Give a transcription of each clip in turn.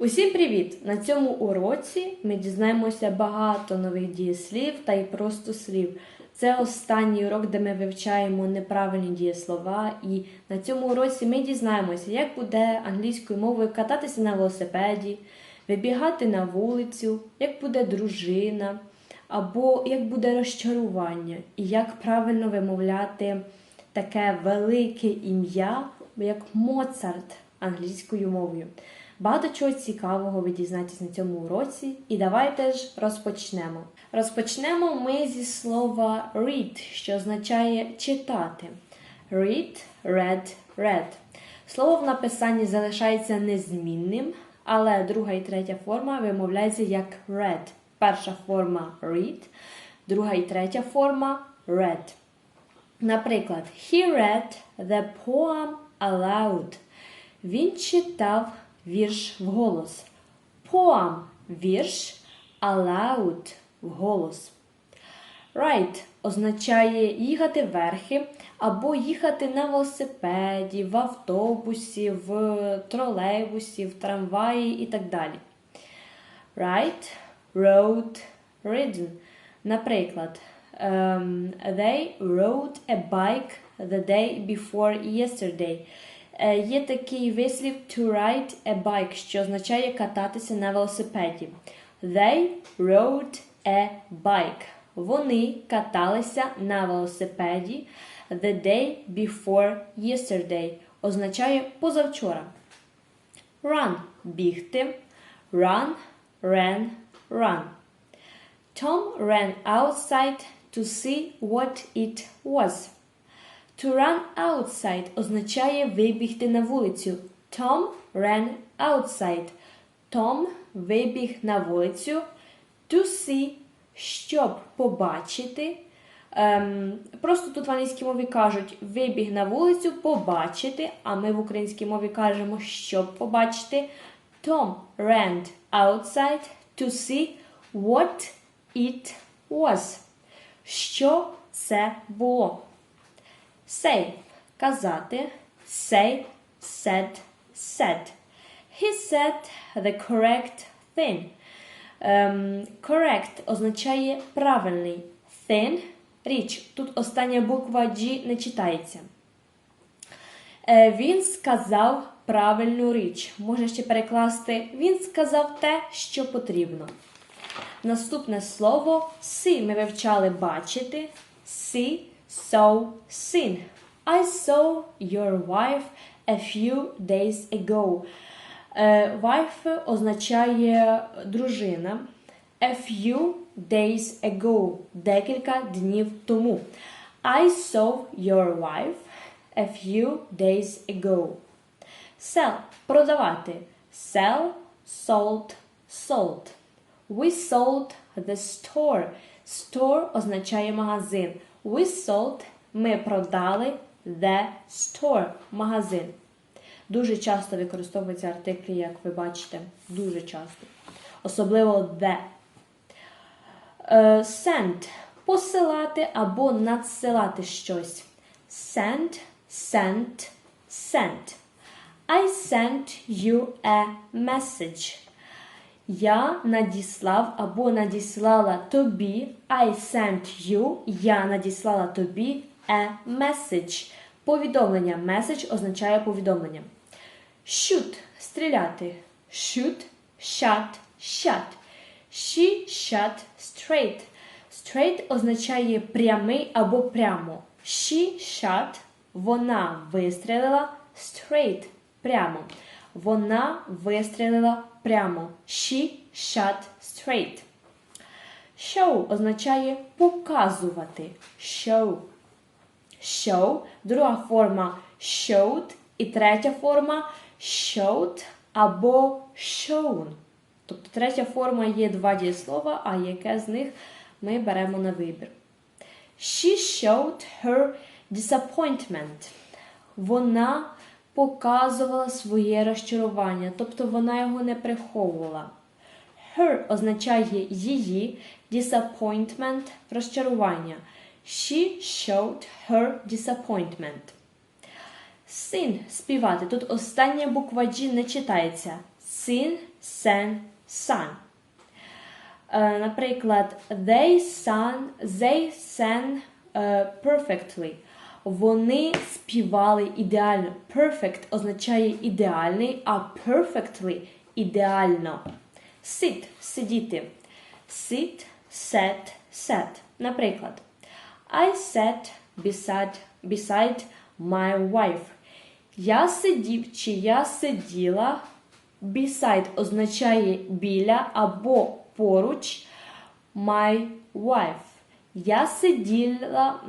Усім привіт! На цьому уроці ми дізнаємося багато нових дієслів та й просто слів. Це останній урок, де ми вивчаємо неправильні дієслова, і на цьому уроці ми дізнаємося, як буде англійською мовою кататися на велосипеді, вибігати на вулицю, як буде дружина, або як буде розчарування, і як правильно вимовляти таке велике ім'я, як Моцарт англійською мовою. Багато чого цікавого ви дізнаєтесь на цьому уроці, і давайте ж розпочнемо. Розпочнемо ми зі слова read, що означає читати. Read, read, read. Слово в написанні залишається незмінним, але друга і третя форма вимовляється як read. Перша форма read, друга і третя форма read. Наприклад, he read the poem aloud. Він читав вірш вголос. Poem – вірш, aloud – вголос. Ride означає їхати верхи або їхати на велосипеді, в автобусі, в тролейбусі, в трамваї і так далі. Ride, rode, ridden. Наприклад, ем, they rode a bike the day before yesterday. Е, Є такий вислів to ride a bike, що означає кататися на велосипеді. They rode a bike. Вони каталися на велосипеді the day before yesterday. Означає позавчора. Run бігти. Run, ran, run. Tom ran outside to see what it was. To run outside означає вибігти на вулицю. Tom ran outside. Том вибіг на вулицю to see, щоб побачити. Ем, просто тут в англійській мові кажуть вибіг на вулицю побачити, а ми в українській мові кажемо, щоб побачити. Tom ran outside to see what it was. Що це було? Say – казати. Say, said, said. He said the correct thing. Ем, correct означає правильний. Thing – річ. Тут остання буква G не читається. Е, він сказав правильну річ. Можна ще перекласти Він сказав те, що потрібно. Наступне слово see ми вивчали бачити. See, saw, seen. I saw your wife a few days ago. Е, Wife означає дружина. A few days ago. Декілька днів тому. I saw your wife a few days ago. Sell – продавати. Sell, sold, sold. We sold the store. Store означає магазин. We sold – ми продали the store – магазин. Дуже часто використовуються артиклі, як ви бачите. Дуже часто. Особливо the. Е, Send – посилати або надсилати щось. Send, sent, sent. I sent you a message. Я надіслав або надіслала тобі. I sent you. Я надіслала тобі a message. Повідомлення. Message означає повідомлення. Shoot – стріляти. Shoot, shot, shot. She shot straight. Straight означає прямий або прямо. She shot – вона вистрілила straight – прямо. Вона вистрілила прямо. She shot straight. Show означає показувати. Show. Show. Друга форма showed. І третя форма showed або shown. Тобто третя форма є два дієслова, а яке з них ми беремо на вибір. She showed her disappointment. Вона показувала своє розчарування, тобто вона його не приховувала. Her означає її, disappointment розчарування. She showed her disappointment. Sing – співати. Тут остання буква G не читається. sing, sang, sang. Е, Наприклад, they sang, they sang е, perfectly. Вони співали ідеально. Perfect означає ідеальний, а perfectly ідеально. Sit сидіти. Sit, sat, sat. Наприклад, I sat beside, beside my wife. Я сидів чи я сиділа. Beside означає біля або поруч my wife. Я сиділа,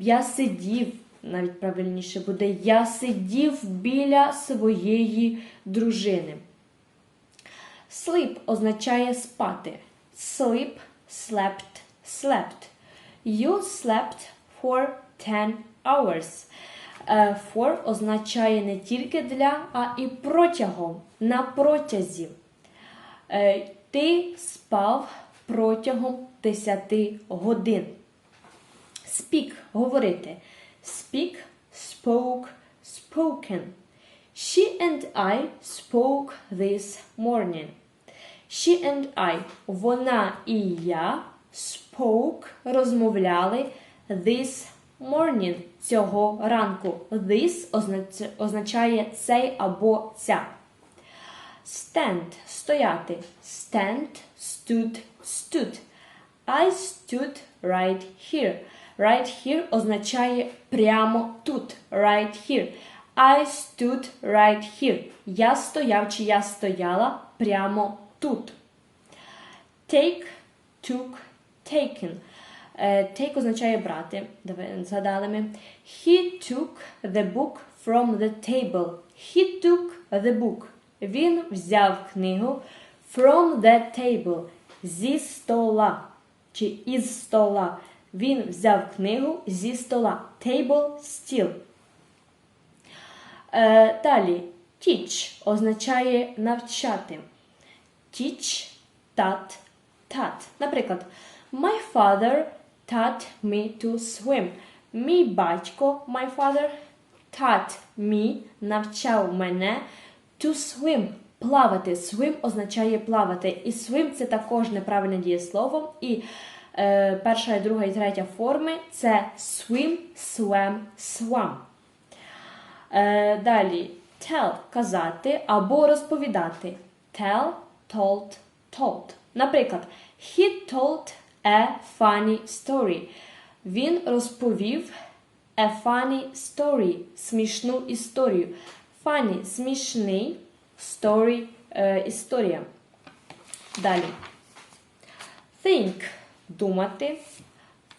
я сидів, навіть правильніше буде, я сидів біля своєї дружини. Sleep означає спати. Sleep, slept, slept. You slept for 10 hours. Е, For означає не тільки для, а і протягом, на протязі. Е, Ти спав протягом 10 годин. Speak говорити. Speak, spoke, spoken. She and I spoke this morning. She and I, вона і я, spoke, розмовляли this morning, цього ранку. This означає цей або ця. Stand – стояти. Stand, stood, stood. I stood right here. Right here означає прямо тут. Right here. I stood right here. Я стояв чи я стояла прямо тут. Take, took, taken. Е, Take означає брати. Згадали ми. He took the book from the table. He took the book. Він взяв книгу from the table. Зі стола. Чи із стола. Він взяв книгу зі стола. Table стіл. Е, далі. Teach означає навчати. Teach, taught, taught. Наприклад, My father taught me to swim. Мій батько, my father, taught me, навчав мене to swim. Плавати. Swim означає плавати. І swim це також неправильне дієслово. І е, перша, і друга і третя форми це swim, swam, swam. Е, далі tell казати або розповідати. Tell, told, told. Наприклад, he told a funny story. Він розповів a funny story. Смішну історію. Funny – смішний, story е, історія. Далі. Think думати.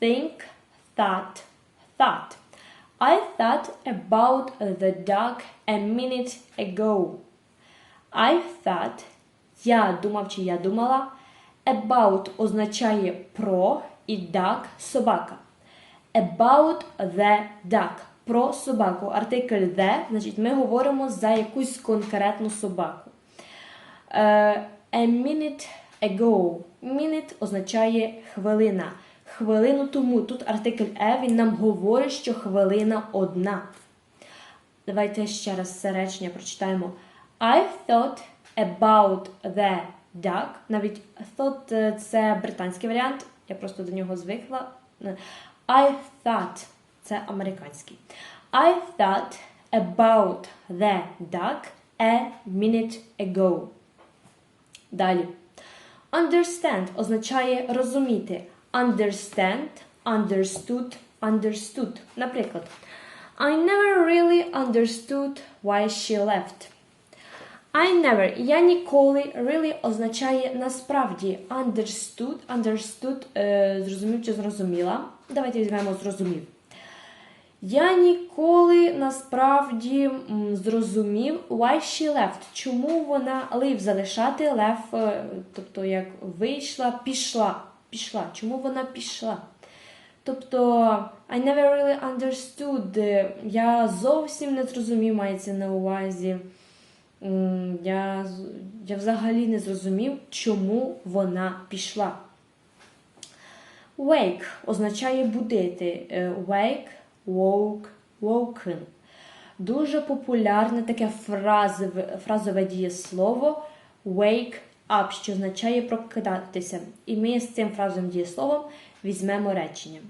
Think, thought, thought. I thought about the dog a minute ago. I thought, я думав чи я думала. About означає про і dog – собака. About the dog. Про собаку. Артикль the, значить, ми говоримо за якусь конкретну собаку. Е, a minute ago. Minute означає хвилина. Хвилину тому. Тут артикль e, він нам говорить, що хвилина одна. Давайте ще раз це речення прочитаємо. I thought about the duck. Навіть thought це британський варіант. Я просто до нього звикла. I thought це американський. I thought about the duck a minute ago. Далі. Understand означає розуміти. Understand, understood, understood. Наприклад, I never really understood why she left. I never, я ніколи, really означає насправді. Understood, understood, е, зрозумів чи зрозуміла. Давайте візьмемо зрозумів. Я ніколи насправді зрозумів why she left. Чому вона leave залишати left, е, тобто як вийшла, пішла. Пішла. Чому вона пішла? Тобто, I never really understood. Я зовсім не зрозумів, мається на увазі. Я, я взагалі не зрозумів, чому вона пішла. Wake означає будити. Е, Wake, woke, woken. Дуже популярне таке фразове, фразове дієслово wake up, що означає прокидатися. І ми з цим фразовим дієсловом візьмемо речення.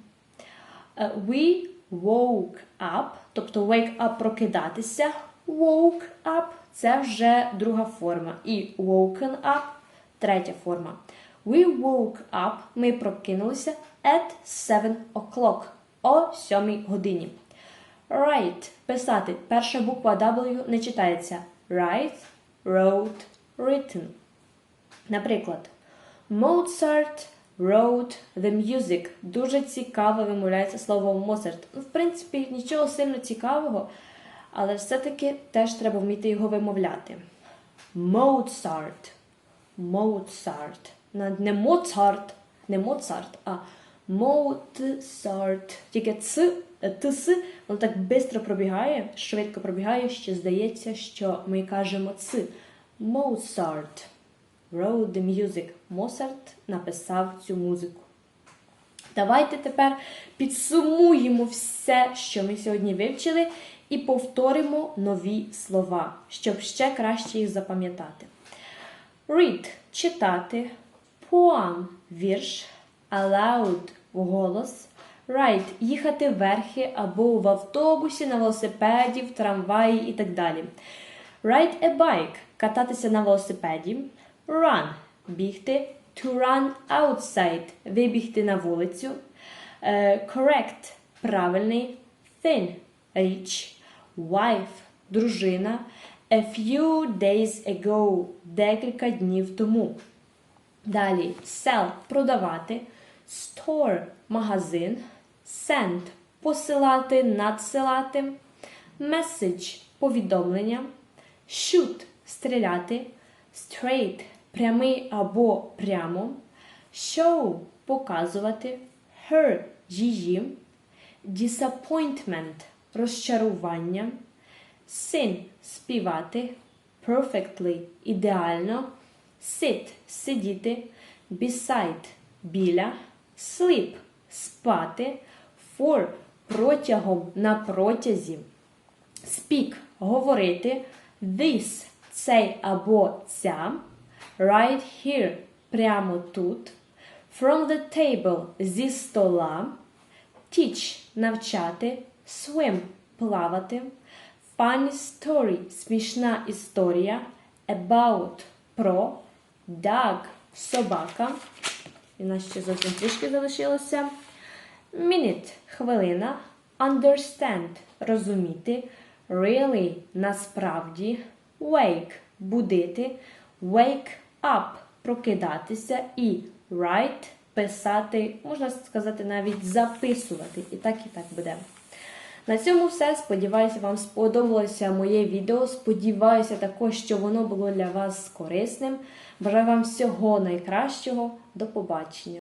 Е, We woke up, тобто wake up прокидатися. Woke up це вже друга форма. І woken up третя форма. We woke up, ми прокинулися at 7 o'clock, о 7 годині. Write – писати. Перша буква W не читається. Write, wrote, written. Наприклад, Mozart wrote the music. Дуже цікаво вимовляється слово Моцарт. В принципі, нічого сильно цікавого, але все-таки теж треба вміти його вимовляти. Mozart. Mozart. Не Моцарт, не Моцарт, а Mozart. Тільки ц, тс, воно так швидко пробігає, швидко пробігає, що здається, що ми кажемо ц. Wrote the music. Моцарт написав цю музику. Давайте тепер підсумуємо все, що ми сьогодні вивчили, і повторимо нові слова, щоб ще краще їх запам'ятати. Read – читати, poem – вірш, aloud – голос, ride – їхати верхи або в автобусі, на велосипеді, в трамваї і так далі. Ride a bike – кататися на велосипеді, run – бігти, to run outside – вибігти на вулицю, Е, correct – правильний, thin – річ, wife – дружина, a few days ago – декілька днів тому. Далі sell – продавати, store – магазин, send – посилати, надсилати, message – повідомлення, shoot – стріляти, straight – прямий або прямо, show – показувати, her – її, disappointment – розчарування, sing – співати, perfectly – ідеально, sit – сидіти, beside – біля, sleep – спати, for – протягом на протязі, speak – говорити, this – цей або ця, right here – прямо тут, from the table – зі стола, teach – навчати, swim – плавати, funny story – смішна історія, about – про, dog – собака, і у нас ще зовсім трішки залишилося, minute – хвилина, understand – розуміти, really – насправді, wake – будити, wake up – прокидатися і write – писати, можна сказати, навіть записувати. І так, і так буде. На цьому все. Сподіваюся, вам сподобалося моє відео. Сподіваюся також, що воно було для вас корисним. Бажаю вам всього найкращого. До побачення!